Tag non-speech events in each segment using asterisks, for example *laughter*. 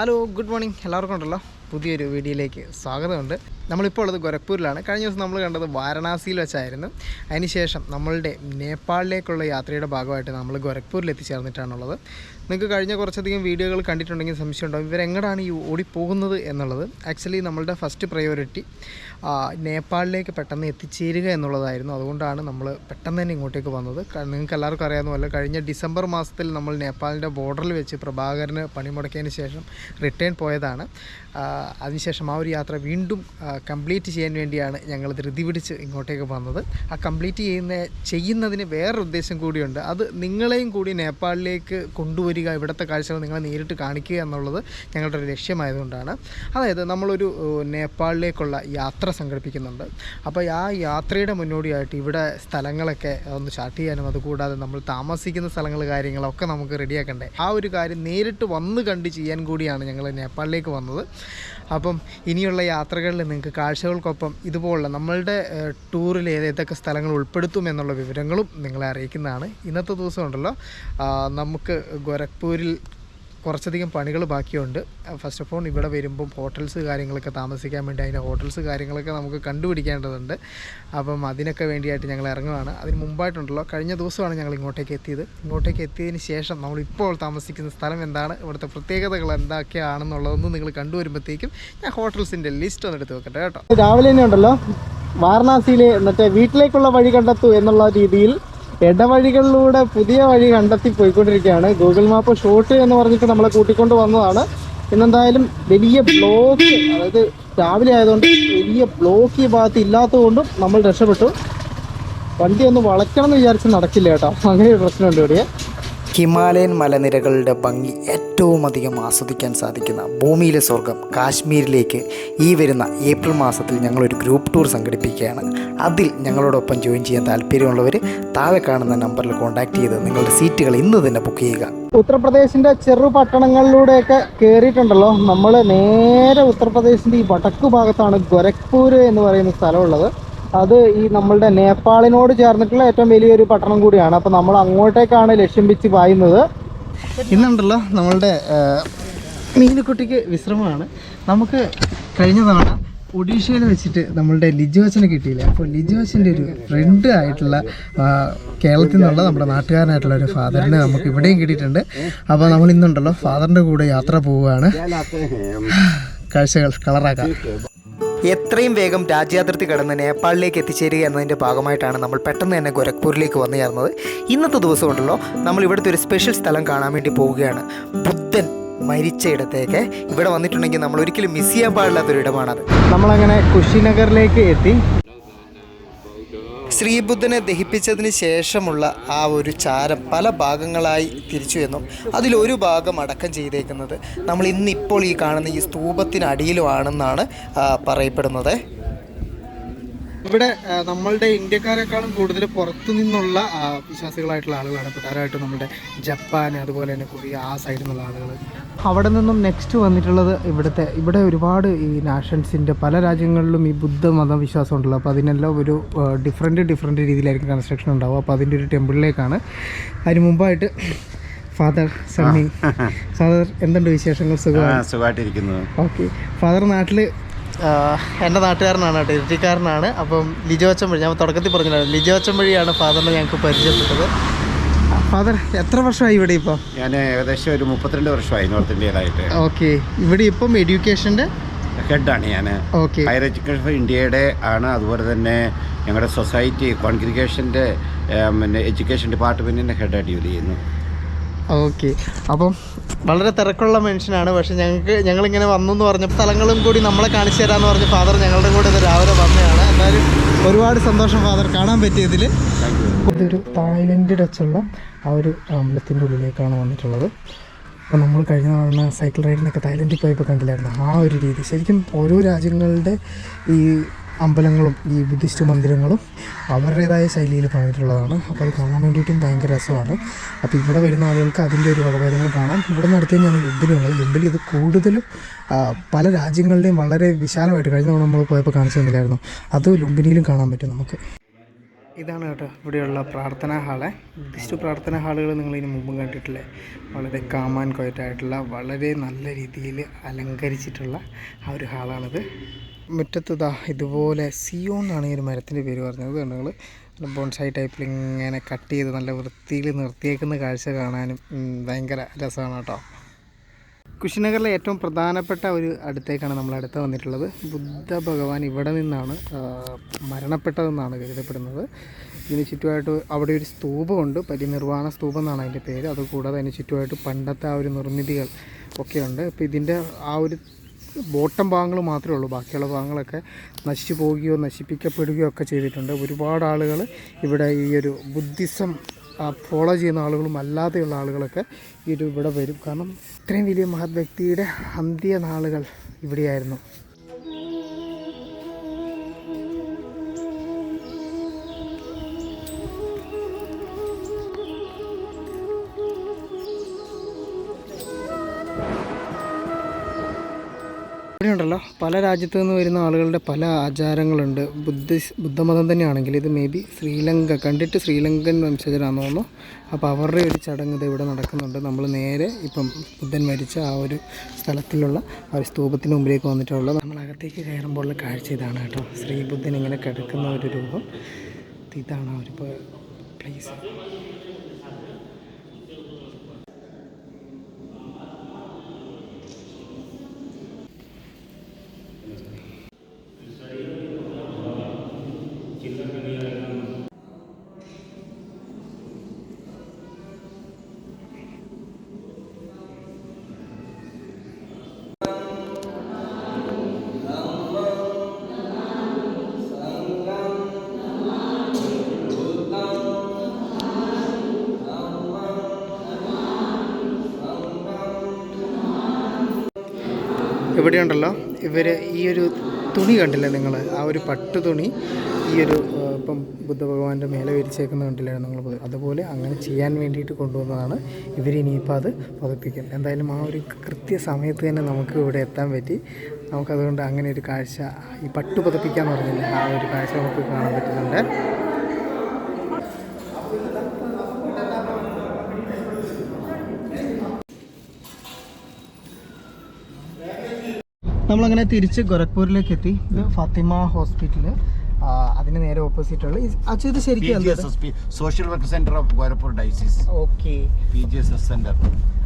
Hello good morning എല്ലാവർക്കും ഉണ്ടല്ലോ? പുതിയൊരു വീഡിയോയിലേക്ക് സ്വാഗതമുണ്ട്. നമ്മളിപ്പോൾ ഉള്ളത് ഗോരഖ്പൂരിലാണ്. കഴിഞ്ഞ ദിവസം നമ്മൾ കണ്ടത് വാരണാസിയിൽ വെച്ചായിരുന്നു. അതിനുശേഷം നമ്മളുടെ നേപ്പാളിലേക്കുള്ള യാത്രയുടെ ഭാഗമായിട്ട് നമ്മൾ ഗോരഖ്പൂരിൽ എത്തിച്ചേർന്നിട്ടാണുള്ളത്. നിങ്ങൾക്ക് കഴിഞ്ഞ കുറച്ചധികം വീഡിയോകൾ കണ്ടിട്ടുണ്ടെങ്കിൽ സംശയം ഉണ്ടാവും ഇവരെങ്ങടാണ് ഈ ഓടിപ്പോകുന്നത് എന്നുള്ളത്? ആക്ച്വലി നമ്മളുടെ ഫസ്റ്റ് പ്രയോറിറ്റി നേപ്പാളിലേക്ക് പെട്ടെന്ന് എത്തിച്ചേരുക എന്നുള്ളതായിരുന്നു. അതുകൊണ്ടാണ് നമ്മൾ പെട്ടെന്ന് തന്നെ ഇങ്ങോട്ടേക്ക് വന്നത്. നിങ്ങൾക്ക് എല്ലാവർക്കും അറിയാവുന്ന പോലെ കഴിഞ്ഞ ഡിസംബർ മാസത്തിൽ നമ്മൾ നേപ്പാളിന്റെ ബോർഡറിൽ വെച്ച് പ്രഭാകരന് പണിമുടക്കിയതിന് ശേഷം റിട്ടേൺ പോയതാണ്. അതിനുശേഷം ആ ഒരു യാത്ര വീണ്ടും കംപ്ലീറ്റ് ചെയ്യാൻ വേണ്ടിയാണ് ഞങ്ങൾ ധൃതി പിടിച്ച് ഇങ്ങോട്ടേക്ക് വന്നത്. ആ കംപ്ലീറ്റ് ചെയ്യുന്ന ചെയ്യുന്നതിന് വേറൊരു ഉദ്ദേശം കൂടിയുണ്ട്. അത് നിങ്ങളെയും കൂടി നേപ്പാളിലേക്ക് കൊണ്ടുവരിക ഇവിടുത്തെ കാഴ്ചകൾ നിങ്ങളെ നേരിട്ട് കാണിക്കുക എന്നുള്ളത് ഞങ്ങളുടെ ഒരു ലക്ഷ്യമായതുകൊണ്ടാണ്. അതായത് നമ്മളൊരു നേപ്പാളിലേക്കുള്ള യാത്ര സംഘടിപ്പിക്കുന്നുണ്ട്. അപ്പോൾ ആ യാത്രയുടെ മുന്നോടിയായിട്ട് ഇവിടെ സ്ഥലങ്ങളൊക്കെ ഒന്ന് ചാർട്ട് ചെയ്യാനും അതുകൂടാതെ നമ്മൾ താമസിക്കുന്ന സ്ഥലങ്ങൾ കാര്യങ്ങളൊക്കെ നമുക്ക് റെഡിയാക്കണ്ടേ. ആ ഒരു കാര്യം നേരിട്ട് വന്ന് കണ്ട് ചെയ്യാൻ കൂടിയാണ് ഞങ്ങൾ നേപ്പാളിലേക്ക് വന്നത്. അപ്പം ഇനിയുള്ള യാത്രകളിൽ നിങ്ങൾക്ക് കാഴ്ചകൾക്കൊപ്പം ഇതുപോലുള്ള നമ്മളുടെ ടൂറിൽ ഏതൊക്കെ സ്ഥലങ്ങൾ ഉൾപ്പെടുത്തും എന്നുള്ള വിവരങ്ങളും നിങ്ങളെ അറിയിക്കുന്നതാണ്. ഇന്നത്തെ ദിവസം ഉണ്ടല്ലോ നമുക്ക് ഗോരഖ്പൂരിൽ കുറച്ചധികം പണികൾ ബാക്കിയുണ്ട്. ഫസ്റ്റ് ഓഫ് ഓൾ ഇവിടെ വരുമ്പം ഹോട്ടൽസ് കാര്യങ്ങളൊക്കെ താമസിക്കാൻ വേണ്ടി അതിന്റെ ഹോട്ടൽസ് കാര്യങ്ങളൊക്കെ നമുക്ക് കണ്ടുപിടിക്കേണ്ടതുണ്ട്. അപ്പം അതിനൊക്കെ വേണ്ടിയായിട്ട് ഞങ്ങൾ ഇറങ്ങുകയാണ് അതിന് മുമ്പായിട്ടുണ്ടല്ലോ കഴിഞ്ഞ ദിവസമാണ് ഞങ്ങൾ ഇങ്ങോട്ടേക്ക് എത്തിയത്. ഇങ്ങോട്ടേക്ക് എത്തിയതിന് ശേഷം നമ്മൾ ഇപ്പോൾ താമസിക്കുന്ന സ്ഥലം എന്താണ് ഇവിടുത്തെ പ്രത്യേകതകൾ എന്തൊക്കെയാണെന്നുള്ളതൊന്നും നിങ്ങൾ കണ്ടുവരുമ്പോഴത്തേക്കും ഞാൻ ഹോട്ടൽസിന്റെ ലിസ്റ്റ് ഒന്ന് എടുത്ത് വെക്കട്ടെ കേട്ടോ. രാവിലെ തന്നെ ഉണ്ടല്ലോ. വാരണാസിയിലെ മറ്റേ വീട്ടിലേക്കുള്ള വഴി കണ്ടെത്തു എന്നുള്ള രീതിയിൽ ഇടവഴികളിലൂടെ പുതിയ വഴി കണ്ടെത്തി പോയിക്കൊണ്ടിരിക്കുകയാണ്. ഗൂഗിൾ മാപ്പ് ഷോട്ട് എന്ന് പറഞ്ഞിട്ട് നമ്മളെ കൂട്ടിക്കൊണ്ട് വന്നതാണ്. ഇന്നെന്തായാലും വലിയ ബ്ലോക്ക് അതായത് രാവിലെ ആയതുകൊണ്ട് വലിയ ബ്ലോക്ക് ഈ ഭാഗത്ത് ഇല്ലാത്തതുകൊണ്ടും നമ്മൾ രക്ഷപ്പെട്ടു. വണ്ടി ഒന്ന് വളയ്ക്കണം എന്ന് വിചാരിച്ച് നടക്കില്ല കേട്ടോ. അങ്ങനെ ഒരു പ്രശ്നമുണ്ട് ഇവിടെ. ഹിമാലയൻ മലനിരകളുടെ ഭംഗി ഏറ്റവും അധികം ആസ്വദിക്കാൻ സാധിക്കുന്ന ഭൂമിയിലെ സ്വർഗം കാശ്മീരിലേക്ക് ഈ വരുന്ന ഏപ്രിൽ മാസത്തിൽ ഞങ്ങളൊരു ഗ്രൂപ്പ് ടൂർ സംഘടിപ്പിക്കുകയാണ്. അതിൽ ഞങ്ങളോടൊപ്പം ജോയിൻ ചെയ്യാൻ താല്പര്യമുള്ളവർ താഴെ കാണുന്ന നമ്പറിൽ കോൺടാക്ട് ചെയ്ത് നിങ്ങളുടെ സീറ്റുകൾ ഇന്ന് തന്നെ ബുക്ക് ചെയ്യുക. ഉത്തർപ്രദേശിന്റെ ചെറു പട്ടണങ്ങളിലൂടെയൊക്കെ കയറിയിട്ടുണ്ടല്ലോ നമ്മൾ നേരെ ഉത്തർപ്രദേശിന്റെ ഈ വടക്കു ഭാഗത്താണ് ഗൊരഖ്പൂർ എന്ന് പറയുന്ന സ്ഥലമുള്ളത്. അത് ഈ നമ്മളുടെ നേപ്പാളിനോട് ചേർന്നിട്ടുള്ള ഏറ്റവും വലിയൊരു പട്ടണം കൂടിയാണ്. അപ്പോൾ നമ്മൾ അങ്ങോട്ടേക്കാണ് ലക്ഷ്യം വെച്ച് പായുന്നത്. ഇന്നുണ്ടല്ലോ നമ്മളുടെ മീനുക്കുട്ടിക്ക് വിശ്രമമാണ്. നമുക്ക് കഴിഞ്ഞ തവണ ഒഡീഷയിൽ വെച്ചിട്ട് നമ്മളുടെ ലിജുവച്ചനെ കിട്ടിയില്ല? അപ്പോൾ ലിജു അച്ഛന്റെ ഒരു ഫ്രണ്ട് ആയിട്ടുള്ള കേരളത്തിൽ നിന്നുള്ള നമ്മുടെ നാട്ടുകാരനായിട്ടുള്ള ഒരു ഫാദറിനെ നമുക്ക് ഇവിടെയും കിട്ടിയിട്ടുണ്ട്. അപ്പോൾ നമ്മൾ ഇന്നുണ്ടല്ലോ ഫാദറിന്റെ കൂടെ യാത്ര പോവുകയാണ്. *laughs* കാഴ്ചകൾ കളറാക്കാം. എത്രയും വേഗം രാജ്യാതിർത്തി കടന്ന് നേപ്പാളിലേക്ക് എത്തിച്ചേരുക എന്നതിന്റെ ഭാഗമായിട്ടാണ് നമ്മൾ പെട്ടെന്ന് തന്നെ ഗോരഖ്പൂരിലേക്ക് വന്നു ചേർന്നത്. ഇന്നത്തെ ദിവസം ഉണ്ടല്ലോ നമ്മൾ ഇവിടുത്തെ ഒരു സ്പെഷ്യൽ സ്ഥലം കാണാൻ വേണ്ടി പോവുകയാണ്. ബുദ്ധൻ മരിച്ച ഇടത്തേക്ക് ഇവിടെ വന്നിട്ടുണ്ടെങ്കിൽ നമ്മൾ ഒരിക്കലും മിസ് ചെയ്യാൻ പാടില്ലാത്തൊരു ഇടമാണത്. നമ്മളങ്ങനെ കുശിനഗറിലേക്ക് എത്തി. ശ്രീബുദ്ധനെ ദഹിപ്പിച്ചതിന് ശേഷമുള്ള ആ ഒരു ചാരം പല ഭാഗങ്ങളായി തിരിച്ചു എന്നും അതിലൊരു ഭാഗം അടക്കം ചെയ്തേക്കുന്നത്. നമ്മൾ ഇന്നിപ്പോൾ ഈ കാണുന്ന ഈ സ്തൂപത്തിനടിയിലുമാണെന്നാണ് പറയപ്പെടുന്നത്. ഇവിടെ നമ്മളുടെ ഇന്ത്യക്കാരെക്കാളും കൂടുതൽ പുറത്തു നിന്നുള്ള വിശ്വാസികളായിട്ടുള്ള ആളുകളാണ്. പ്രധാനമായിട്ടും നമ്മുടെ ജപ്പാൻ അതുപോലെ തന്നെ കൊറിയ ആ സൈഡിൽ നിന്നുള്ള ആളുകൾ അവിടെ നിന്നും നെക്സ്റ്റ് വന്നിട്ടുള്ളത് ഇവിടുത്തെ ഇവിടെ ഒരുപാട് ഈ നാഷൻസിന്റെ പല രാജ്യങ്ങളിലും ഈ ബുദ്ധ മതവിശ്വാസം ഉണ്ടല്ലോ. അപ്പോൾ അതിനെല്ലാം ഒരു ഡിഫറെന്റ് ഡിഫറെന്റ് രീതിയിലായിരിക്കും കൺസ്ട്രക്ഷൻ ഉണ്ടാവും അപ്പോൾ അതിന്റെ ഒരു ടെമ്പിളിലേക്കാണ് അതിന് മുമ്പായിട്ട് ഫാദർ സണ്ണി ഫാദർ എന്തുണ്ട് വിശേഷങ്ങൾ? സുഖമാണ്? ഓക്കെ ഫാദർ നാട്ടിൽ എന്റെ നാട്ടുകാരനാണ് കേട്ടോ ഇരട്ടിക്കാരനാണ്. അപ്പം ലിജോ വഴി ഞാൻ തുടക്കത്തിൽ പറഞ്ഞിട്ടുണ്ടായിരുന്നു ലിജോ വഴിയാണ് ഫാദറിനെ ഞങ്ങൾക്ക് പരിചയപ്പെട്ടത്. ഫാദർ എത്ര വർഷമായി ഇവിടെ ഇപ്പോൾ ഞാൻ ഏകദേശം ഒരു മുപ്പത്തിരണ്ട് വർഷമായി നോർത്ത് ഇന്ത്യയിലായിട്ട് ഓക്കെ ഇവിടെ ഇപ്പം എഡ്യൂക്കേഷന്റെ ഹെഡാണ് ഞാൻ ഓക്കെ ഹയർ എഡ്യൂക്കേഷൻ ഫോർ ഇന്ത്യയുടെ ആണ്. അതുപോലെ തന്നെ ഞങ്ങളുടെ സൊസൈറ്റി കോൺഗ്രിഗേഷന്റെ പിന്നെ എഡ്യൂക്കേഷൻ ഡിപ്പാർട്ട്മെന്റിന്റെ ഹെഡായിട്ട് ജോലി ചെയ്യുന്നു. ഓക്കെ. അപ്പം വളരെ തിരക്കുള്ള മനുഷ്യനാണ്. പക്ഷെ ഞങ്ങൾക്ക് ഞങ്ങളിങ്ങനെ വന്നു എന്ന് പറഞ്ഞ സ്ഥലങ്ങളും കൂടി നമ്മളെ കാണിച്ചു തരാമെന്ന് പറഞ്ഞ ഫാദർ ഞങ്ങളുടെ കൂടെ രാവിലെ വന്നതാണ്. എന്തായാലും ഒരുപാട് സന്തോഷം ഫാദർ കാണാൻ പറ്റിയതിൽ ഇതൊരു തായ്ലൻഡ് ടച്ചുള്ള ആ ഒരു അമ്പലത്തിന്റെ ഉള്ളിലേക്കാണ് വന്നിട്ടുള്ളത്. അപ്പോൾ നമ്മൾ കഴിഞ്ഞ തവണ സൈക്കിൾ റൈഡിനൊക്കെ തായ്ലൻഡിൽ പോയപ്പോൾ കണ്ടില്ലായിരുന്നു ആ ഒരു രീതി. ശരിക്കും ഓരോ രാജ്യങ്ങളുടെ ഈ അമ്പലങ്ങളും ഈ ബുദ്ധിസ്റ്റ് മന്ദിരങ്ങളും അവരുടേതായ ശൈലിയിൽ പറഞ്ഞിട്ടുള്ളതാണ് അപ്പോൾ അത് കാണാൻ വേണ്ടിയിട്ടും ഭയങ്കര രസമാണ്. അപ്പോൾ ഇവിടെ വരുന്ന ആളുകൾക്ക് അതിന്റെ ഒരു വകഭേദങ്ങൾ കാണാം. ഇവിടെ ഞാൻ തന്നെയാണ് ലുംബിലുള്ളത് ലുംബിൽ ഇത് കൂടുതലും പല രാജ്യങ്ങളുടെയും വളരെ വിശാലമായിട്ട് കഴിഞ്ഞ തവണ നമ്മൾ പോയപ്പോൾ കാണിച്ചു തന്നില്ലായിരുന്നു. അത് ലുംബിനിയിലും കാണാൻ പറ്റും നമുക്ക്. ഇതാണ് കേട്ടോ ഇവിടെയുള്ള പ്രാർത്ഥനാ ഹാൾ. ബുദ്ധിസ്റ്റ് പ്രാർത്ഥനാ ഹാളുകൾ നിങ്ങൾ ഇതിന് മുമ്പും കണ്ടിട്ടില്ലേ? വളരെ കാമാൻ കൊയറ്റായിട്ടുള്ള വളരെ നല്ല രീതിയിൽ അലങ്കരിച്ചിട്ടുള്ള ആ ഒരു ഹാളാണിത്. മുറ്റത്ത് ഇതാ ഇതുപോലെ സിയോ എന്നാണ് ഈ ഒരു മരത്തിന്റെ പേര് പറഞ്ഞത് നിങ്ങൾ ബോൺസായി ടൈപ്പിൽ ഇങ്ങനെ കട്ട് ചെയ്ത് നല്ല വൃത്തിയിൽ നിർത്തിയേക്കുന്ന കാഴ്ച കാണാനും ഭയങ്കര രസമാണ് കേട്ടോ. കുശിനഗറിലെ ഏറ്റവും പ്രധാനപ്പെട്ട ഒരു അടുത്തേക്കാണ് നമ്മൾ അടുത്ത് വന്നിട്ടുള്ളത്. ബുദ്ധ ഭഗവാൻ ഇവിടെ നിന്നാണ് മരണപ്പെട്ടതെന്നാണ് കരുതപ്പെടുന്നത്. ഇതിന് ചുറ്റുമായിട്ട് അവിടെ ഒരു സ്തൂപമുണ്ട് പരിനിർവാണ സ്തൂപം എന്നാണ് അതിന്റെ പേര്. അതുകൂടാതെ അതിന് ചുറ്റുമായിട്ട് പണ്ടത്തെ ആ ഒരു നിർമ്മിതികൾ ഒക്കെയുണ്ട്. അപ്പോൾ ഇതിന്റെ ആ ഒരു ബോട്ടം ഭാഗങ്ങൾ മാത്രമേ ഉള്ളൂ. ബാക്കിയുള്ള ഭാഗങ്ങളൊക്കെ നശിച്ചു പോവുകയോ നശിപ്പിക്കപ്പെടുകയോ ഒക്കെ ചെയ്തിട്ടുണ്ട്. ഒരുപാട് ആളുകൾ ഇവിടെ ഈ ഒരു ബുദ്ധിസം ഫോളോ ചെയ്യുന്ന ആളുകളും അല്ലാതെയുള്ള ആളുകളൊക്കെ ഇത് ഇവിടെ വരും. കാരണം ഇത്രയും വലിയ മഹത് വ്യക്തിയുടെ അന്ത്യനാളുകൾ ഇവിടെയായിരുന്നു. ഇവിടെയുണ്ടല്ലോ പല രാജ്യത്തു നിന്ന് വരുന്ന ആളുകളുടെ പല ആചാരങ്ങളുണ്ട്. ബുദ്ധിസ് ബുദ്ധമതം തന്നെയാണെങ്കിൽ ഇത് മേ ബി ശ്രീലങ്ക കണ്ടിട്ട് ശ്രീലങ്കൻ വംശജരാണെന്ന് തോന്നുന്നു അപ്പോൾ അവരുടെ ഒരു ചടങ്ങ് ഇത് ഇവിടെ നടക്കുന്നുണ്ട്. നമ്മൾ നേരെ ഇപ്പം ബുദ്ധൻ മരിച്ച ആ ഒരു സ്ഥലത്തിലുള്ള ആ ഒരു സ്തൂപത്തിന് മുമ്പിലേക്ക് വന്നിട്ടുള്ളത് നമ്മളകത്തേക്ക് കയറുമ്പോഴുള്ള കാഴ്ച ഇതാണ് കേട്ടോ. ശ്രീബുദ്ധൻ ഇങ്ങനെ കിടക്കുന്ന ഒരു രൂപം. ഇതാണ് അവരിപ്പോൾ പ്ലേസ് ഇവിടെയുണ്ടല്ലോ. ഇവർ ഈ ഒരു തുണി കണ്ടില്ലേ നിങ്ങൾ ആ ഒരു പട്ട് തുണി ഈ ഒരു ഇപ്പം ബുദ്ധ ഭഗവാന്റെ മേലെ വിരിച്ചേക്കുന്ന കണ്ടില്ലേ നിങ്ങൾ അതുപോലെ അങ്ങനെ ചെയ്യാൻ വേണ്ടിയിട്ട് കൊണ്ടുവന്നതാണ് ഇവർ ഇനിയിപ്പോൾ അത് പതിപ്പിക്കും എന്തായാലും ആ ഒരു കൃത്യ സമയത്ത് തന്നെ നമുക്ക് ഇവിടെ എത്താൻ പറ്റി. നമുക്കതുകൊണ്ട് അങ്ങനെ ഒരു കാഴ്ച ഈ പട്ടു പതിപ്പിക്കാന്ന് പറഞ്ഞില്ലേ ആ ഒരു കാഴ്ച നമുക്ക് കാണാൻ പറ്റുന്നുണ്ട്. നമ്മളങ്ങനെ തിരിച്ച് ഗോരഖ്പൂരിലേക്ക് എത്തി ഇത് ഫാത്തിമ ഹോസ്പിറ്റൽ. അതിന് നേരെ ഓപ്പോസിറ്റുള്ള അച്ഛൻ ഇത് ശരിക്കും social work centre of Gorakhpur diocese. Okay. P G S S centre.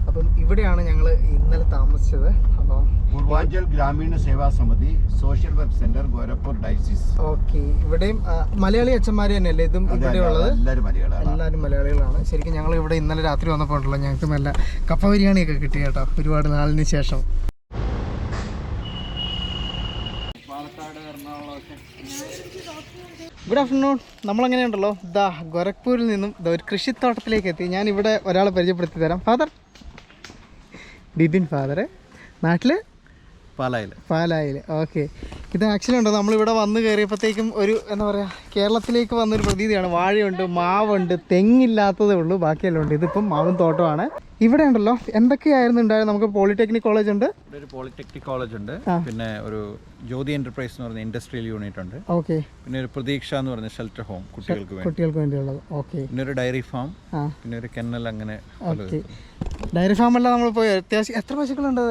അപ്പം ഇവിടെയാണ് ഞങ്ങൾ ഇന്നലെ താമസിച്ചത്. അപ്പം Purvanchal Gramin Seva Samiti social work centre Gorakhpur diocese. Okay. ഇവിടെയും മലയാളി അച്ഛന്മാർ തന്നെയല്ലേ ഇതും ഇവിടെ ഉള്ളത് എല്ലാവരും മലയാളമാണ് എല്ലാവരും മലയാളികളാണ്. ശരിക്കും ഞങ്ങൾ ഇവിടെ ഇന്നലെ രാത്രി വന്നപ്പോഴുള്ള ഞങ്ങൾക്ക് നല്ല കപ്പ ബിരിയാണിയൊക്കെ കിട്ടി കേട്ടോ ഒരുപാട് നാളിന് ശേഷം. ഗുഡ് ആഫ്റ്റർനൂൺ നമ്മളങ്ങനെയുണ്ടല്ലോ? ദാ ഗോരഖ്പൂരിൽ നിന്നും ഒരു കൃഷിത്തോട്ടത്തിലേക്ക് എത്തി. ഞാൻ ഇവിടെ ഒരാളെ പരിചയപ്പെടുത്തി തരാം. ഫാദർ ബിബിൻ ഫാദർ നാട്ടിൽ പാലായിൽ. പാലായിൽ ഓക്കെ. ഇത് ആക്ച്വലി ഉണ്ടോ? നമ്മളിവിടെ വന്ന് കയറിയപ്പോഴത്തേക്കും ഒരു എന്താ പറയുക കേരളത്തിലേക്ക് വന്നൊരു പ്രതീതിയാണ്. വാഴയുണ്ട് മാവുണ്ട് തെങ്ങില്ലാത്തതേ ഉള്ളൂ ബാക്കിയെല്ലാം ഉണ്ട്. ഇതിപ്പം മാവും തോട്ടമാണ്. ഇവിടെ ഉണ്ടല്ലോ എന്തൊക്കെയായിരുന്നു ഉണ്ടായത്? നമുക്ക് പോളിടെക്നിക് കോളേജ് ഉണ്ട്. ഒരു പോളിടെക്നിക് കോളേജ് ഉണ്ട്. പിന്നെ ഒരു ജ്യോതി എന്റർപ്രൈസ് എന്ന് പറഞ്ഞ ഇൻഡസ്ട്രിയൽ യൂണിറ്റ് ഉണ്ട്. ഓക്കെ. പിന്നെ ഒരു പ്രതീക്ഷ എന്ന് പറഞ്ഞ ഷെൽട്ടർ ഹോം കുട്ടികൾക്ക് കുട്ടികൾക്ക് വേണ്ടിയുള്ളത്. ഓക്കെ. പിന്നെ ഒരു ഡയറി ഫാം പിന്നെ ഒരു കെന്നൽ അങ്ങനെ ഡയറി ഫാം ഫാമെല്ലാം നമ്മൾ പോയി അത്യാവശ്യം എത്ര പശുക്കളുണ്ട്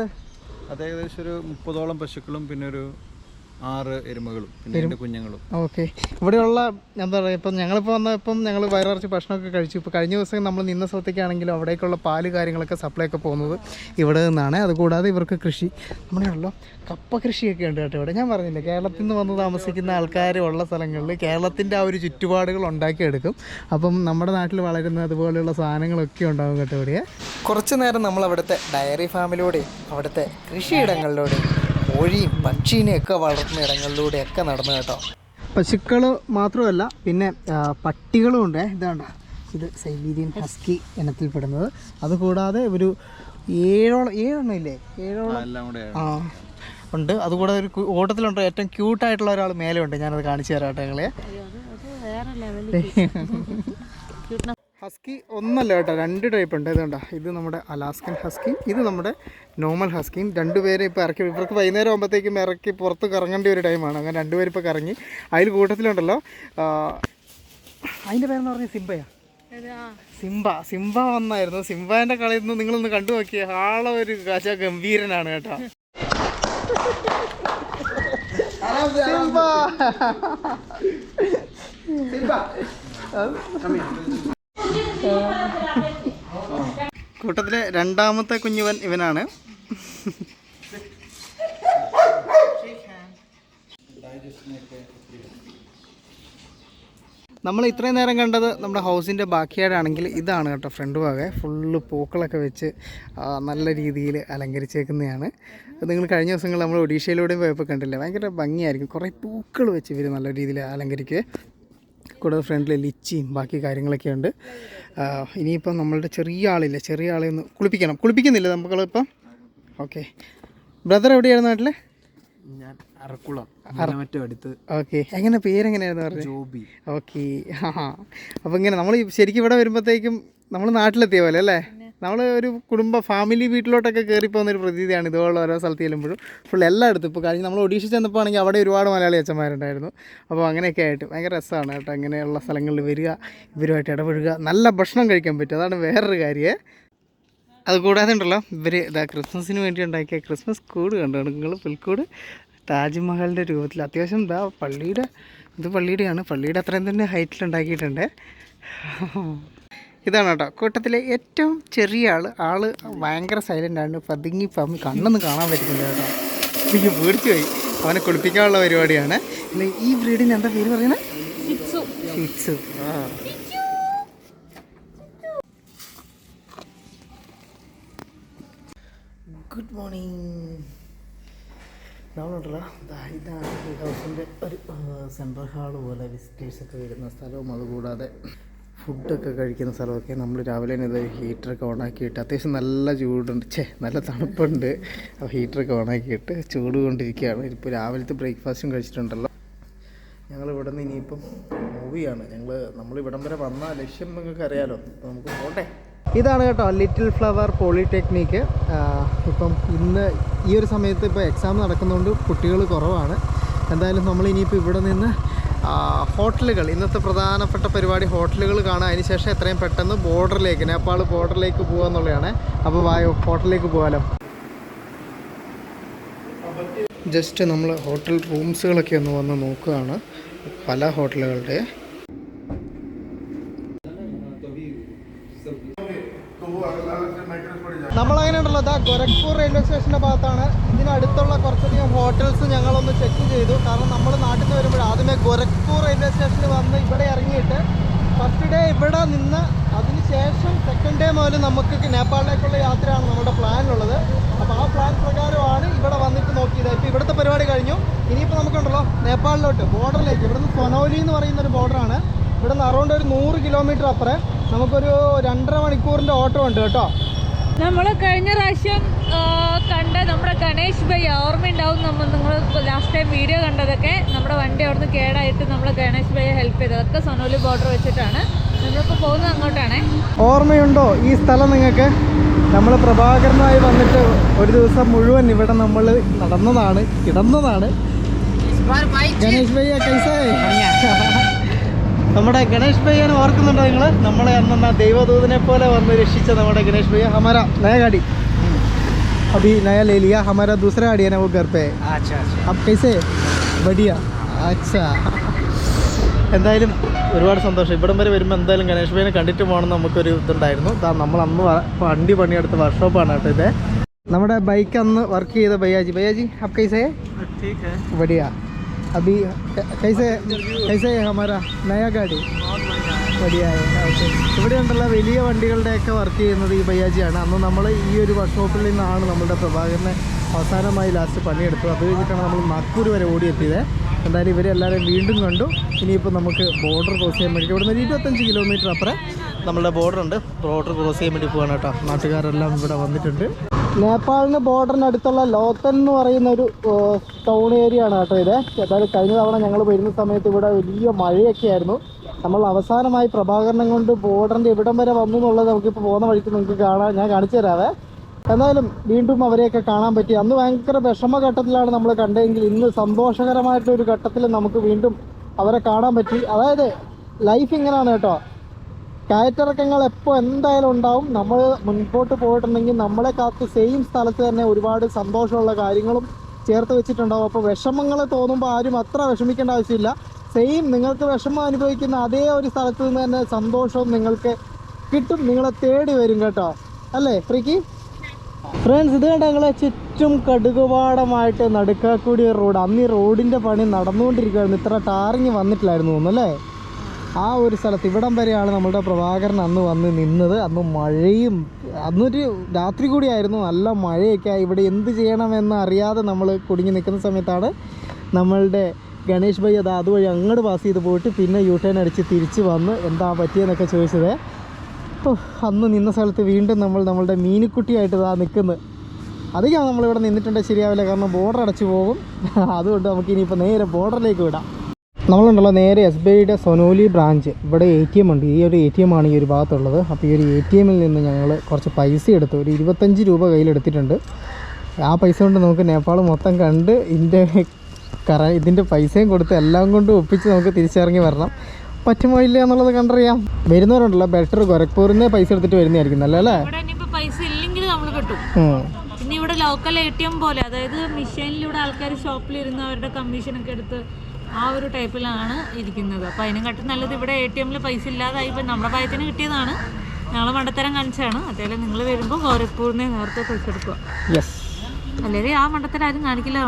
അത് ഏകദേശം ഒരു മുപ്പതോളം പശുക്കളും പിന്നെ ഒരു ആറ് എരുമകളും പിന്നെ എന്റെ കുഞ്ഞുങ്ങളും. ഓക്കെ. ഇവിടെയുള്ള എന്താ പറയുക ഇപ്പം ഞങ്ങളിപ്പോൾ വന്ന ഇപ്പം ഞങ്ങൾ വയറിറച്ച് ഭക്ഷണമൊക്കെ കഴിച്ചു. ഇപ്പോൾ കഴിഞ്ഞ ദിവസം നമ്മൾ നിന്ന സ്ഥലത്തേക്കാണെങ്കിലും അവിടേക്കുള്ള പാൽ കാര്യങ്ങളൊക്കെ സപ്ലൈ ഒക്കെ പോകുന്നത് ഇവിടെ നിന്നാണ്. അതുകൂടാതെ ഇവർക്ക് കൃഷി. നമ്മുടെയുള്ള കപ്പ കൃഷിയൊക്കെ ഉണ്ട് കേട്ടോ ഇവിടെ. ഞാൻ പറഞ്ഞില്ല കേരളത്തിൽ നിന്ന് വന്ന് താമസിക്കുന്ന ആൾക്കാർ ഉള്ള സ്ഥലങ്ങളിൽ കേരളത്തിന്റെ ആ ഒരു ചുറ്റുപാടുകൾ ഉണ്ടാക്കിയെടുക്കും. അപ്പം നമ്മുടെ നാട്ടിൽ വളരുന്ന അതുപോലെയുള്ള സാധനങ്ങളൊക്കെ ഉണ്ടാകും കേട്ടോ ഇവിടെ. കുറച്ച് നേരം നമ്മൾ അവിടുത്തെ ഡയറി ഫാമിലൂടെയും അവിടുത്തെ കൃഷിയിടങ്ങളിലൂടെയും കോഴിയും പക്ഷീനെയൊക്കെ വളർത്തുന്ന ഇടങ്ങളിലൂടെയൊക്കെ നടന്നു കേട്ടോ. പശുക്കൾ മാത്രമല്ല പിന്നെ പട്ടികളും ഉണ്ട്. ഇതാണ് ഇത് സൈബീരിയൻ ഹസ്കി ഇനത്തിൽപ്പെടുന്നത്. അതുകൂടാതെ ഒരു ഏഴോളം ഏഴെണ്ണം ഇല്ലേ? ഏഴോളം? ആ ഉണ്ട്. അതുകൂടാതെ ഒരു ഓട്ടത്തിലുണ്ട്. ഏറ്റവും ക്യൂട്ടായിട്ടുള്ള ഒരാൾ മേലെ ഉണ്ട് ഞാനത് കാണിച്ചു തരാം കേട്ടോ നിങ്ങളെ. *laughs* ഹസ്കി ഒന്നല്ല കേട്ടോ രണ്ട് ടൈപ്പ് ഉണ്ട്. ഇതുണ്ട ഇത് നമ്മുടെ അലാസ്കൻ ഹസ്കി ഇത് നമ്മുടെ നോർമൽ ഹസ്കിയും രണ്ടുപേരും ഇപ്പോൾ ഇറക്കി ഇവർക്ക് വൈകുന്നേരം ആകുമ്പോഴത്തേക്കും ഇറക്കി പുറത്ത് കറങ്ങേണ്ട ഒരു ടൈമാണ് അങ്ങനെ രണ്ടുപേരും ഇപ്പോൾ കറങ്ങി. അതിൽ കൂട്ടത്തിലുണ്ടല്ലോ അതിന്റെ പേരെന്ന് പറഞ്ഞാൽ സിംബയാ. സിംബ സിംബ വന്നായിരുന്നു. സിംബേന്റെ കളിയിൽ നിന്ന് നിങ്ങളൊന്ന് കണ്ടു നോക്കിയ ആളെ ഒരു കാശ ഗംഭീരനാണ് കേട്ടോ. സിംബ. സിംബ. കൂട്ടത്തിലെ രണ്ടാമത്തെ കുഞ്ഞുവൻ ഇവനാണ്. നമ്മൾ ഇത്രയും നേരം കണ്ടത് നമ്മുടെ ഹൗസിന്റെ ബാക്കിയാടാണെങ്കിൽ ഇതാണ് കേട്ടോ ഫ്രണ്ട് ഭാഗം. ഫുള്ള് പൂക്കളൊക്കെ വെച്ച് നല്ല രീതിയിൽ അലങ്കരിച്ചേക്കുന്നതാണ്. നിങ്ങൾ കഴിഞ്ഞ ദിവസങ്ങൾ നമ്മൾ ഒഡീഷയിലൂടെയും പോയപ്പോൾ കണ്ടില്ലേ? ഭയങ്കര ഭംഗിയായിരിക്കും. കുറേ പൂക്കൾ വെച്ച് ഇവർ നല്ല രീതിയിൽ അലങ്കരിക്കുക കൂടാതെ ഫ്രണ്ടിൽ ലിച്ചിയും ബാക്കി കാര്യങ്ങളൊക്കെ ഉണ്ട് ഇനിയിപ്പം നമ്മളുടെ ചെറിയ ആളില്ല ചെറിയ ആളെ ഒന്ന് കുളിപ്പിക്കണം. കുളിപ്പിക്കുന്നില്ല നമുക്കിപ്പം ഓക്കെ ബ്രദർ എവിടെയാണ് നാട്ടിലെ? ഞാൻ അറക്കുളം അടുത്ത്. ഓക്കെ എങ്ങനെ പേരെങ്ങനെയായിരുന്നു പറഞ്ഞത് ജോബി. ഓക്കെ ആ അപ്പോൾ ഇങ്ങനെ നമ്മൾ ശരിക്കും ഇവിടെ വരുമ്പോഴത്തേക്കും നമ്മൾ നാട്ടിലെത്തിയ പോലെ അല്ലേ? നമ്മൾ ഒരു കുടുംബ ഫാമിലി വീട്ടിലോട്ടൊക്കെ കയറി പോകുന്ന ഒരു പ്രതീതിയാണ് ഇതുപോലുള്ള ഓരോ സ്ഥലത്ത് ചെല്ലുമ്പോഴും. ഫുൾ എല്ലായിടത്തും. ഇപ്പോൾ കഴിഞ്ഞ് നമ്മൾ ഒഡീഷ ചെന്നപ്പോൾ ആണെങ്കിൽ അവിടെ ഒരുപാട് മലയാളി അച്ഛന്മാരുണ്ടായിരുന്നു. അപ്പോൾ അങ്ങനെയൊക്കെ ആയിട്ട് ഭയങ്കര രസമാണ് കേട്ടോ അങ്ങനെയുള്ള സ്ഥലങ്ങളിൽ വരിക ഇവരുമായിട്ട് ഇടപഴകുക നല്ല ഭക്ഷണം കഴിക്കാൻ പറ്റും. അതാണ് വേറൊരു കാര്യം. അതുകൂടാതെ ഉണ്ടല്ലോ ഇവർ ഇതാ ക്രിസ്മസിന് വേണ്ടി ഉണ്ടാക്കിയ ക്രിസ്മസ് കൂട് കണ്ടോ? നിങ്ങൾ പുൽക്കൂട്? താജ്മഹലിന്റെ രൂപത്തിൽ. അത്യാവശ്യം ഇതാ പള്ളിയുടെ ഇത് പള്ളിയുടെയാണ്. പള്ളിയുടെ അത്രയും തന്നെ ഹൈറ്റിൽ ഉണ്ടാക്കിയിട്ടുണ്ട്. ഇതാണ് കേട്ടോ. കൂട്ടത്തിലെ ഏറ്റവും ചെറിയ ആൾ ആൾ ഭയങ്കര സൈലന്റ് ആണ്. പതുങ്ങി പമ്മി കണ്ണൊന്നും കാണാൻ പറ്റുന്നില്ല കേട്ടോ. എനിക്ക് പേടിച്ചു പോയി. അവനെ കുളിപ്പിക്കാനുള്ള പരിപാടിയാണ്. പിന്നെ ഈ ബ്രീഡിന് എന്താ പേര് പറയുന്നത് ഷിറ്റ്സു ആ. ഗുഡ് മോർണിംഗ് നമ്മളുണ്ടല്ലോ ഇതാണ് ഈ ഹൗസിന്റെ ഒരു സെൻട്രൽ ഹാൾ പോലെ വിസിറ്റേഴ്സൊക്കെ വരുന്ന സ്ഥലവും അതുകൂടാതെ ഫുഡൊക്കെ കഴിക്കുന്ന സ്ഥലമൊക്കെ നമ്മൾ രാവിലെ തന്നെ ഇത് ഹീറ്ററൊക്കെ ഓണാക്കിയിട്ട് അത്യാവശ്യം നല്ല ചൂടുണ്ട്. ഛേ നല്ല തണുപ്പുണ്ട്. അപ്പോൾ ഹീറ്ററൊക്കെ ഓണാക്കിയിട്ട് ചൂട് കൊണ്ടിരിക്കുകയാണ് ഇപ്പോൾ രാവിലത്തെ ബ്രേക്ക്ഫാസ്റ്റും കഴിച്ചിട്ടുണ്ടല്ലോ. ഞങ്ങൾ ഇവിടെ നിന്ന് ഇനിയിപ്പം മൂവിയാണ്. ഞങ്ങൾ നമ്മൾ ഇവിടം വരെ വന്ന ലക്ഷ്യം നിങ്ങൾക്ക് അറിയാലോ. അപ്പോൾ നമുക്ക് പോട്ടെ. ഇതാണ് കേട്ടോ ലിറ്റിൽ ഫ്ലവർ പോളിടെക്നിക്ക്. ഇപ്പം ഇന്ന് ഈ ഒരു സമയത്ത് ഇപ്പോൾ എക്സാം നടക്കുന്നതുകൊണ്ട് കുട്ടികൾ കുറവാണ്. എന്തായാലും നമ്മൾ ഇനിയിപ്പോൾ ഇവിടെ നിന്ന് ഹോട്ടലുകൾ. ഇന്നത്തെ പ്രധാനപ്പെട്ട പരിപാടി ഹോട്ടലുകൾ കാണുക അതിന് ശേഷം എത്രയും പെട്ടെന്ന് ബോർഡറിലേക്ക് നേപ്പാൾ ബോർഡറിലേക്ക് പോകുക എന്നുള്ളതാണ്. അപ്പോൾ വായോ ഹോട്ടലിലേക്ക് പോകാലോ. ജസ്റ്റ് നമ്മൾ ഹോട്ടൽ റൂംസുകളൊക്കെ ഒന്ന് വന്ന് നോക്കുകയാണ്. പല ഹോട്ടലുകളുടെ നമ്മളങ്ങനെ ഉണ്ടല്ലോ ഇതാ ഗോരഖ്പൂർ റെയിൽവേ സ്റ്റേഷന്റെ ഭാഗത്താണ്. ഇതിനടുത്തുള്ള കുറച്ചധികം ഹോട്ടൽസ് ഞങ്ങളൊന്ന് ചെക്ക് ചെയ്തു. കാരണം നമ്മൾ നാട്ടിൽ നിന്ന് വരുമ്പോൾ ആദ്യമേ ഗോരഖ്പൂർ റെയിൽവേ സ്റ്റേഷനിൽ വന്ന് ഇവിടെ ഇറങ്ങിയിട്ട് ഫസ്റ്റ് ഡേ ഇവിടെ നിന്ന് അതിന് ശേഷം സെക്കൻഡ് ഡേ മുതൽ നമുക്ക് നേപ്പാളിലേക്കുള്ള യാത്രയാണ് നമ്മുടെ പ്ലാനിലുള്ളത് അപ്പോൾ ആ പ്ലാൻ പ്രകാരമാണ് ഇവിടെ വന്നിട്ട് നോക്കിയത്. ഇപ്പോൾ ഇവിടുത്തെ പരിപാടി കഴിഞ്ഞു. ഇനിയിപ്പോൾ നമുക്കുണ്ടല്ലോ നേപ്പാളിലോട്ട് ബോർഡറിലേക്ക് ഇവിടുന്ന് സൊനോലി എന്ന് പറയുന്ന ഒരു ബോർഡറാണ് ഇവിടുന്ന് അറൗണ്ട് ഒരു നൂറ് കിലോമീറ്റർ അപ്പുറം നമുക്കൊരു രണ്ടര മണിക്കൂറിന്റെ ഓട്ടോ ഉണ്ട് കേട്ടോ. നമ്മൾ കഴിഞ്ഞ പ്രാവശ്യം കണ്ട നമ്മുടെ ഗണേഷ് ഭയ്യ ഓർമ്മയുണ്ടാവും നമ്മൾ നിങ്ങൾ ലാസ്റ്റ് ടൈം വീഡിയോ കണ്ടതൊക്കെ. നമ്മുടെ വണ്ടി അവിടുന്ന് കേടായിട്ട് നമ്മൾ ഗണേഷ് ഭയ്യ ഹെൽപ്പ് ചെയ്തത്. അതൊക്കെ സൊനോലി ബോർഡർ വെച്ചിട്ടാണ്. നമ്മളിപ്പോൾ പോകുന്നത് അങ്ങോട്ടാണേ. ഓർമ്മയുണ്ടോ ഈ സ്ഥലം നിങ്ങൾക്ക്? നമ്മൾ പ്രഭാകരനായി വന്നിട്ട് ഒരു ദിവസം മുഴുവൻ ഇവിടെ നമ്മൾ നടന്നതാണ് കിടന്നതാണ്. ഗണേഷ് ഭയ്യ കൈസേ നമ്മുടെ ഗണേഷ് ഭയ്യനെ ഓർക്കുന്നുണ്ടോ നിങ്ങൾ നമ്മളെ അന്നന്ന ദൈവദൂതനെ പോലെ വന്ന് രക്ഷിച്ച നമ്മുടെ ഗണേഷ് ഭയ്യ ഹമാര നയ ഗാഡി അഭി നയ ലേലിയ ഹമാര ദൂസര ഗാഡി ഹെ വോ ഘർ പേ ബഡിയ എന്തായാലും ഒരുപാട് സന്തോഷം. ഇവിടം വരെ വരുമ്പോൾ എന്തായാലും ഗണേഷ് ഭയ്യനെ കണ്ടിട്ട് പോകണം നമുക്കൊരു ഇതുണ്ടായിരുന്നു. നമ്മൾ അന്ന് വണ്ടി പണിയെടുത്ത വർക്ക്ഷോപ്പാണ് കേട്ടോ ഇത്. നമ്മുടെ ബൈക്ക് അന്ന് വർക്ക് ചെയ്ത ബയ്യാജി. ബയ്യാജി അപ്പ് കൈസേ? ബഡിയ अभी क- कैसे कैसे है हमारा नया गाड़ी बढ़िया है ഓക്കെ ഇവിടെ ഉണ്ടല്ലോ വലിയ വണ്ടികളുടെയൊക്കെ വർക്ക് ചെയ്യുന്നത് ഈ ബയ്യാജിയാണ് അന്ന് നമ്മൾ ഈ ഒരു വർക്ക്ഷോപ്പിൽ നിന്നാണ് നമ്മളുടെ പ്രഭാകരനെ അവസാനമായി ലാസ്റ്റ് പണിയെടുത്തത് അത് കഴിഞ്ഞിട്ടാണ് നമ്മൾ നാഗ്പൂർ വരെ ഓടിയെത്തിയത് എന്തായാലും ഇവരെല്ലാവരും വീണ്ടും കണ്ടു ഇനിയിപ്പോൾ നമുക്ക് ബോർഡർ ക്രോസ് ചെയ്യാൻ വേണ്ടി ഇവിടെ നിന്ന് ഒരു ഇരുപത്തഞ്ച് കിലോമീറ്റർ അപ്പുറം നമ്മളുടെ ബോർഡർ ഉണ്ട് ബോർഡർ ക്രോസ് ചെയ്യാൻ വേണ്ടി പോവാണ് കേട്ടോ നാട്ടുകാരെല്ലാം ഇവിടെ വന്നിട്ടുണ്ട് നേപ്പാളിന് ബോർഡറിനടുത്തുള്ള ലോത്തൻ എന്ന് പറയുന്ന ഒരു ടൗൺ ഏരിയ ആണ് കേട്ടോ ഇത്. അതായത് കഴിഞ്ഞ തവണ ഞങ്ങൾ വരുന്ന സമയത്ത് ഇവിടെ വലിയ മഴയൊക്കെ ആയിരുന്നു. നമ്മൾ അവസാനമായി പ്രഭാകരണം കൊണ്ട് ബോർഡറിന്റെ ഇവിടം വരെ വന്നു എന്നുള്ളത് നമുക്കിപ്പോൾ പോകുന്ന വഴിക്ക് നിങ്ങൾക്ക് കാണാൻ ഞാൻ കാണിച്ചു തരാവേ. എന്നാലും വീണ്ടും അവരെയൊക്കെ കാണാൻ പറ്റി. അന്ന് ഭയങ്കര വിഷമഘട്ടത്തിലാണ് നമ്മൾ കണ്ടതെങ്കിൽ ഇന്ന് സന്തോഷകരമായിട്ടൊരു ഘട്ടത്തിൽ നമുക്ക് വീണ്ടും അവരെ കാണാൻ പറ്റി. അതായത് ലൈഫ് ഇങ്ങനെയാണ് കേട്ടോ. കയറ്റിറക്കങ്ങൾ എപ്പോൾ എന്തായാലും ഉണ്ടാവും. നമ്മൾ മുൻപോട്ട് പോയിട്ടുണ്ടെങ്കിൽ നമ്മളെ കാത്ത് സെയിം സ്ഥലത്ത് തന്നെ ഒരുപാട് സന്തോഷമുള്ള കാര്യങ്ങളും ചേർത്ത് വെച്ചിട്ടുണ്ടാവും. അപ്പോൾ വിഷമങ്ങൾ തോന്നുമ്പോൾ ആരും അത്ര വിഷമിക്കേണ്ട ആവശ്യമില്ല. സെയിം നിങ്ങൾക്ക് വിഷമം അനുഭവിക്കുന്ന അതേ ഒരു സ്ഥലത്ത് നിന്ന് തന്നെ സന്തോഷവും നിങ്ങൾക്ക് കിട്ടും. നിങ്ങളെ തേടി വരും കേട്ടോ. അല്ലേ ഫ്രീക്ക് ഫ്രണ്ട്സ് ഇത് കണ്ട ഞങ്ങളെ ചുറ്റും കടുകുപാടമായിട്ട് നടുക്കാക്കൂടിയ റോഡ് അന്ന് ഈ റോഡിന്റെ പണി നടന്നുകൊണ്ടിരിക്കുകയായിരുന്നു ഇത്ര ടാറിങ് വന്നിട്ടില്ലായിരുന്നു തോന്നുന്നു അല്ലേ? ആ ഒരു സ്ഥലത്ത് ഇവിടം വരെയാണ് നമ്മുടെ പ്രഭാകരൻ അന്ന് വന്ന് നിന്നത്. അന്ന് മഴയും അന്നൊരു രാത്രി കൂടിയായിരുന്നു. നല്ല മഴയൊക്കെ ഇവിടെ എന്ത് ചെയ്യണമെന്ന് അറിയാതെ നമ്മൾ കുടുങ്ങി നിൽക്കുന്ന സമയത്താണ് നമ്മളുടെ ഗണേഷ് ഭായി അത് അതുവഴി അങ്ങോട്ട് പാസ് ചെയ്ത് പോയിട്ട് പിന്നെ യു ടേൺ അടിച്ച് തിരിച്ച് വന്ന് എന്താ പറ്റിയെന്നൊക്കെ ചോദിച്ചത്. അപ്പോൾ അന്ന് നിന്ന സ്ഥലത്ത് വീണ്ടും നമ്മൾ നമ്മളുടെ മീനിക്കുട്ടിയായിട്ട് ഇതാ നിൽക്കുന്നത് അധികം നമ്മളിവിടെ നിന്നിട്ടുണ്ടെങ്കിൽ ശരിയാവില്ല. കാരണം ബോർഡർ അടച്ചു പോകും. അതുകൊണ്ട് നമുക്ക് ഇനിയിപ്പോൾ നേരെ ബോർഡറിലേക്ക് വിടാം. നമ്മളുണ്ടല്ലോ നേരെ എസ് ബി ഐയുടെ സൊനോലി ബ്രാഞ്ച്. ഇവിടെ എ ടി എം ഉണ്ട്. ഈ ഒരു എ ടി എം ആണ് ഈ ഒരു ഭാഗത്തുള്ളത്. അപ്പോൾ ഈ ഒരു എ ടി എമ്മിൽ നിന്ന് ഞങ്ങൾ കുറച്ച് പൈസ എടുത്തു. ഒരു ഇരുപത്തഞ്ച് രൂപ കയ്യിലെടുത്തിട്ടുണ്ട് ആ പൈസ കൊണ്ട് നമുക്ക് നേപ്പാൾ മൊത്തം കണ്ട് ഇതിന്റെ കറ ഇതിന്റെ പൈസയും കൊടുത്ത് എല്ലാം കൊണ്ടും ഒപ്പിച്ച് നമുക്ക് തിരിച്ചിറങ്ങി വരണം. പറ്റുമോ ഇല്ല എന്നുള്ളത് കണ്ടറിയാം. വരുന്നവരുണ്ടല്ലോ. ബെറ്റർ ഗോരഖ്പൂരിൽ നിന്ന് പൈസ എടുത്തിട്ട് വരുന്നതായിരിക്കും. നല്ല അല്ലേ പൈസ ഇല്ലെങ്കിൽ നമ്മൾ കിട്ടും. പിന്നെ ഇവിടെ ലോക്കൽ എ ടി എം പോലെ അതായത് മെഷീനിലൂടെ ആൾക്കാർ ഷോപ്പിലിരുന്ന് അവരുടെ കമ്മീഷനൊക്കെ എടുത്ത് ആ ഒരു ടൈപ്പിലാണ് ഇരിക്കുന്നത്. അപ്പോൾ അതിനെക്കാട്ടും നല്ലത് ഇവിടെ എ ടി എമ്മിൽ പൈസ ഇല്ലാതായി ഇപ്പം നമ്മുടെ പായത്തിന് കിട്ടിയതാണ്. ഞങ്ങൾ മണ്ടത്തരം കാണിച്ചാണ് അതേപോലെ നിങ്ങൾ വരുമ്പോൾ ഗോരഖ്പൂരിൽ നിന്ന് നേരത്തെ പൈസ എടുക്കുക അല്ലെങ്കിൽ ആ മണ്ടത്തരം ആരും കാണിക്കില്ല.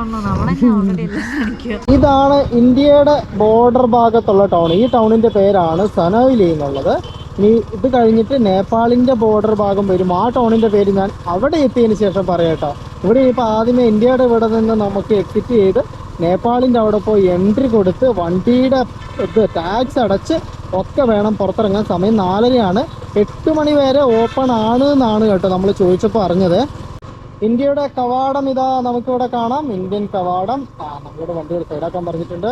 ഇതാണ് ഇന്ത്യയുടെ ബോർഡർ ഭാഗത്തുള്ള ടൗൺ ഈ ടൗണിന്റെ പേരാണ് സനോയിലി എന്നുള്ളത്. ഇനി ഇത് കഴിഞ്ഞിട്ട് നേപ്പാളിന്റെ ബോർഡർ ഭാഗം വരും. ആ ടൗണിന്റെ പേര് ഞാൻ അവിടെ എത്തിയതിന് ശേഷം പറയാട്ടോ ഇവിടെ ഇപ്പോൾ ആദ്യമേ ഇന്ത്യയുടെ ഇവിടെ നിന്ന് നമുക്ക് എക്സിറ്റ് ചെയ്ത് നേപ്പാളിന്റെ അവിടെ പോയി എൻട്രി കൊടുത്ത് വണ്ടിയുടെ ഇത് ടാക്സ് അടച്ച് ഒക്കെ വേണം പുറത്തിറങ്ങാൻ. സമയം നാലരയാണ്. എട്ട് മണി വരെ ഓപ്പൺ ആണ് എന്നാണ് കേട്ടോ നമ്മൾ ചോദിച്ചപ്പോൾ അറിഞ്ഞത്. ഇന്ത്യയുടെ കവാടം ഇതാ നമുക്കിവിടെ കാണാം. ഇന്ത്യൻ കവാടം. ആ നമ്മളുടെ വണ്ടികൾ സൈഡാക്കാൻ പറഞ്ഞിട്ടുണ്ട്.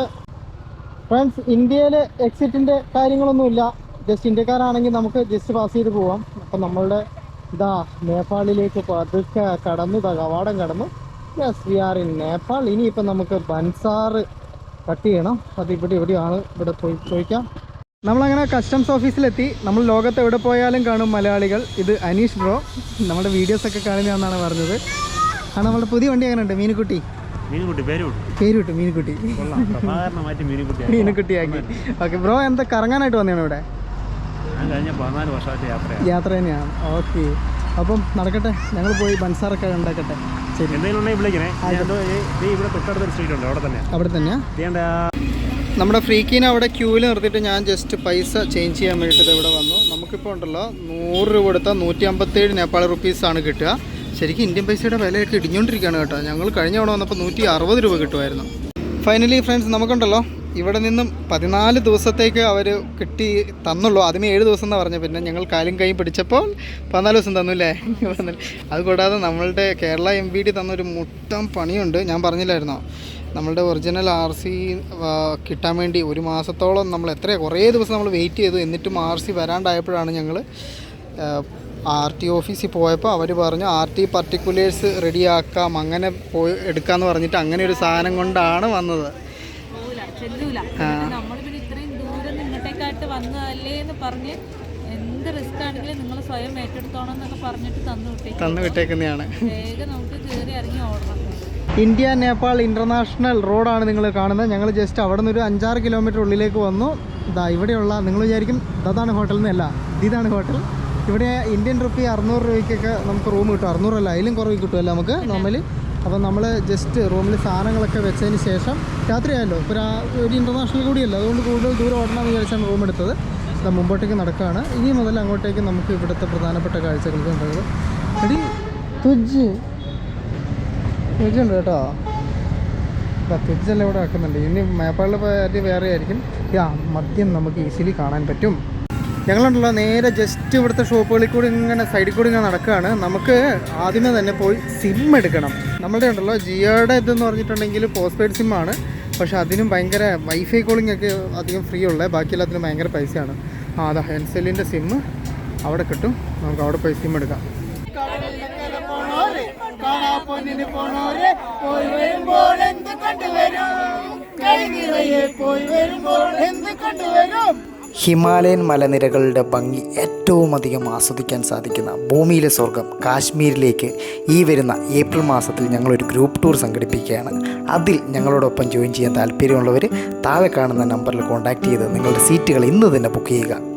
ഫ്രണ്ട്സ് ഇന്ത്യയിലെ എക്സിറ്റിന്റെ കാര്യങ്ങളൊന്നുമില്ല. ജസ്റ്റ് ഇന്ത്യക്കാരാണെങ്കിൽ നമുക്ക് ജസ്റ്റ് പാസ് ചെയ്ത് പോവാം. അപ്പം നമ്മളുടെ ഇതാ നേപ്പാളിലേക്ക് പതുക്കെ കടന്നു ഇതാ കവാടം കടന്നു. Yes we are in Nepal. ഇനിയിപ്പോൾ നമുക്ക് ബൻസാർ കട്ട് ചെയ്യണം. അത് ഇവിടെ എവിടെയാണ് ഇവിടെ പോയി ചോദിക്കാം. നമ്മളങ്ങനെ കസ്റ്റംസ് ഓഫീസിലെത്തി നമ്മൾ ലോകത്ത് എവിടെ പോയാലും കാണും മലയാളികൾ. ഇത് അനീഷ് ബ്രോ. നമ്മുടെ വീഡിയോസൊക്കെ കാണുന്നതാണെന്നാണ് പറഞ്ഞത്. ആ നമ്മുടെ പുതിയ വണ്ടി എങ്ങനെയുണ്ട്? മീനുക്കുട്ടി. മീനുകുട്ടി പേര് വിട്ടു. പേര് മീനുക്കുട്ടി. മീനുക്കുട്ടിയാക്കി ഓക്കെ ബ്രോ എന്താ കറങ്ങാനായിട്ട് വന്നതാണ് ഇവിടെ? യാത്ര തന്നെയാണ്. ഓക്കെ. അപ്പം നടക്കട്ടെ ഞങ്ങൾ പോയി ബൻസാറൊക്കെ ഉണ്ടാക്കട്ടെ. ശരി. എന്തെങ്കിലും ഉണ്ടെങ്കിൽ വിളിക്കണേ. ഇവിടെ തൊട്ടടുത്ത സ്ട്രീറ്റ് ഉണ്ട് അവിടെ തന്നെ അവിടെ തന്നെയാ? ചെയ്യേണ്ട നമ്മുടെ ഫ്രീക്കിനെ അവിടെ ക്യൂവിൽ നിർത്തിയിട്ട് ഞാൻ ജസ്റ്റ് പൈസ ചേഞ്ച് ചെയ്യാൻ വേണ്ടിയിട്ട് ഇവിടെ വന്നു. നമുക്കിപ്പോൾ ഉണ്ടല്ലോ നൂറ് രൂപ കൊടുത്താൽ നൂറ്റി അമ്പത്തേഴ് നേപ്പാൾ റുപ്പീസാണ് കിട്ടുക. ശരിക്കും ഇന്ത്യൻ പൈസയുടെ വിലയൊക്കെ ഇടിഞ്ഞുകൊണ്ടിരിക്കുകയാണ് കേട്ടോ. ഞങ്ങൾ കഴിഞ്ഞ തവണ വന്നപ്പോൾ നൂറ്റി അറുപത് രൂപ കിട്ടുമായിരുന്നു. ഫൈനലി ഫ്രണ്ട്സ് നമുക്കുണ്ടല്ലോ ഇവിടെ നിന്നും പതിനാല് ദിവസത്തേക്ക് അവർ കിട്ടി തന്നുള്ളൂ. ആദ്യമേ ഏഴ് ദിവസം എന്ന് പറഞ്ഞു പിന്നെ ഞങ്ങൾ കാലും കൈയും പിടിച്ചപ്പോൾ പതിനാല് ദിവസം തന്നുല്ലേ *laughs* അത് കൂടാതെ നമ്മളുടെ കേരള എം ബി ഡി തന്നൊരു മുട്ടം പണിയുണ്ട്. ഞാൻ പറഞ്ഞില്ലായിരുന്നോ? നമ്മളുടെ ഒറിജിനൽ ആർ സി കിട്ടാൻ വേണ്ടി ഒരു മാസത്തോളം നമ്മൾ എത്ര കുറേ ദിവസം നമ്മൾ വെയിറ്റ് ചെയ്തു. എന്നിട്ടും ആർ സി വരാണ്ടായപ്പോഴാണ് ഞങ്ങൾ ആർ ടി ഓഫീസിൽ പോയപ്പോൾ അവർ പറഞ്ഞു ആർ ടി പർട്ടിക്കുലേഴ്സ് റെഡിയാക്കാം അങ്ങനെ പോയി എടുക്കാമെന്ന് പറഞ്ഞിട്ട് അങ്ങനെ ഒരു സാധനം കൊണ്ടാണ് വന്നത്. ചെല്ലൂല നമ്മൾ പിന്നെ ഇത്രയും ദൂരം നിങ്ങട്ടേക്കായിട്ട് വന്നതല്ലേ എന്ന് പറഞ്ഞ് എന്ത് റിസ്ക് ആണെങ്കിലും നിങ്ങൾ സ്വയം ഏറ്റെടുത്തോണം എന്നൊക്കെ പറഞ്ഞിട്ട് തന്നു വിട്ടേ തന്നു വിട്ടേക്കുന്നതാണ്. വേഗം നമുക്ക് കയറി ഇറങ്ങി ഓടണം. ഇന്ത്യ നേപ്പാൾ ഇന്റർനാഷണൽ റോഡാണ് നിങ്ങൾ കാണുന്നത്. ഞങ്ങൾ ജസ്റ്റ് അവിടെ നിന്ന് ഒരു അഞ്ചാറ് കിലോമീറ്റർ ഉള്ളിലേക്ക് വന്നു. ഇതാ ഇവിടെയുള്ള നിങ്ങൾ വിചാരിക്കും അതാണ് ഹോട്ടൽ എന്നല്ല. ഇതാണ് ഹോട്ടൽ. ഇവിടെ ഇന്ത്യൻ റുപ്പി അറുന്നൂറ് രൂപയ്ക്കൊക്കെ നമുക്ക് റൂം കിട്ടും. അറുന്നൂറല്ല അതിലും കുറവ് കിട്ടുമല്ലോ നമുക്ക് നോർമലി അപ്പോൾ നമ്മൾ ജസ്റ്റ് റൂമിൽ സാധനങ്ങളൊക്കെ വെച്ചതിന് ശേഷം രാത്രിയായല്ലോ. ഇപ്പോൾ ഒരു ഇന്റർനാഷണൽ കൂടിയല്ലോ. അതുകൊണ്ട് കൂടുതൽ ദൂരം ഓടണമെന്ന് വിചാരിച്ചാണ് റൂം എടുത്തത്. മുമ്പോട്ടേക്ക് നടക്കുകയാണ് ഇനി മുതൽ അങ്ങോട്ടേക്ക് നമുക്ക് ഇവിടുത്തെ പ്രധാനപ്പെട്ട കാഴ്ചകളൊക്കെ കണ്ടത് എടി തുജ് തുജുണ്ട് കേട്ടോ. തുജ്ജല്ല ഇവിടെ ആക്കുന്നുണ്ട് ഇനി മേപ്പാളിൽ പോയാൽ വേറെ ആയിരിക്കും യാ മദ്യം നമുക്ക് ഈസിലി കാണാൻ പറ്റും. ഞങ്ങളുണ്ടല്ലോ നേരെ ജസ്റ്റ് ഇവിടുത്തെ ഷോപ്പുകളിൽ കൂടി ഇങ്ങനെ സൈഡിൽ കൂടി ഇങ്ങനെ നടക്കുകയാണ്. നമുക്ക് ആദ്യമേ തന്നെ പോയി സിം എടുക്കണം. നമ്മുടെ ഉണ്ടല്ലോ ജിയോയുടെ ഇതെന്ന് പറഞ്ഞിട്ടുണ്ടെങ്കിൽ പോസ്റ്റ് പെയ്ഡ് സിമ്മാണ് പക്ഷേ അതിനും ഭയങ്കര വൈഫൈ കോളിംഗ് ഒക്കെ അധികം ഫ്രീ ഉള്ളത് ബാക്കി എല്ലാത്തിനും ഭയങ്കര പൈസയാണ്. ആ അതാ ഹെൻസെല്ലിന്റെ സിമ്മ് അവിടെ കിട്ടും. നമുക്ക് അവിടെ പോയി സിം എടുക്കാം. ഹിമാലയൻ മലനിരകളുടെ ഭംഗി ഏറ്റവും അധികം ആസ്വദിക്കാൻ സാധിക്കുന്ന ഭൂമിയിലെ സ്വർഗം കാശ്മീരിലേക്ക് ഈ വരുന്ന ഏപ്രിൽ മാസത്തിൽ ഞങ്ങളൊരു ഗ്രൂപ്പ് ടൂർ സംഘടിപ്പിക്കുകയാണ്. അതിൽ ഞങ്ങളോടൊപ്പം ജോയിൻ ചെയ്യാൻ താല്പര്യമുള്ളവർ താഴെ കാണുന്ന നമ്പറിൽ കോൺടാക്റ്റ് ചെയ്ത് നിങ്ങളുടെ സീറ്റുകൾ ഇന്ന് തന്നെ ബുക്ക് ചെയ്യുക.